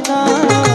না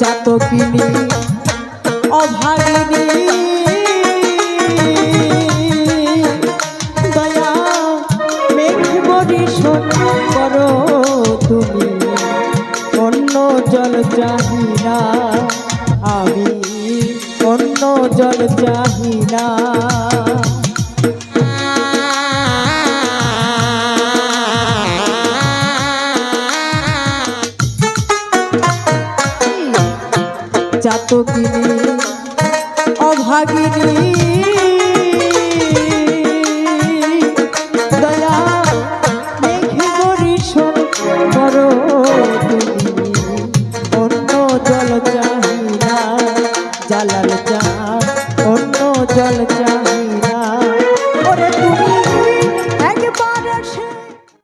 চাতকিনী অভাগিনী। দয়া মেঘ বরিশন করো তুমি অন্য জল চাহি আমি অন্য জল চাহি চাতকিনী অভাগিনী। দয়া মেঘে বরিশন করো তুমি অন্য জল চাহি না চা অন্য জল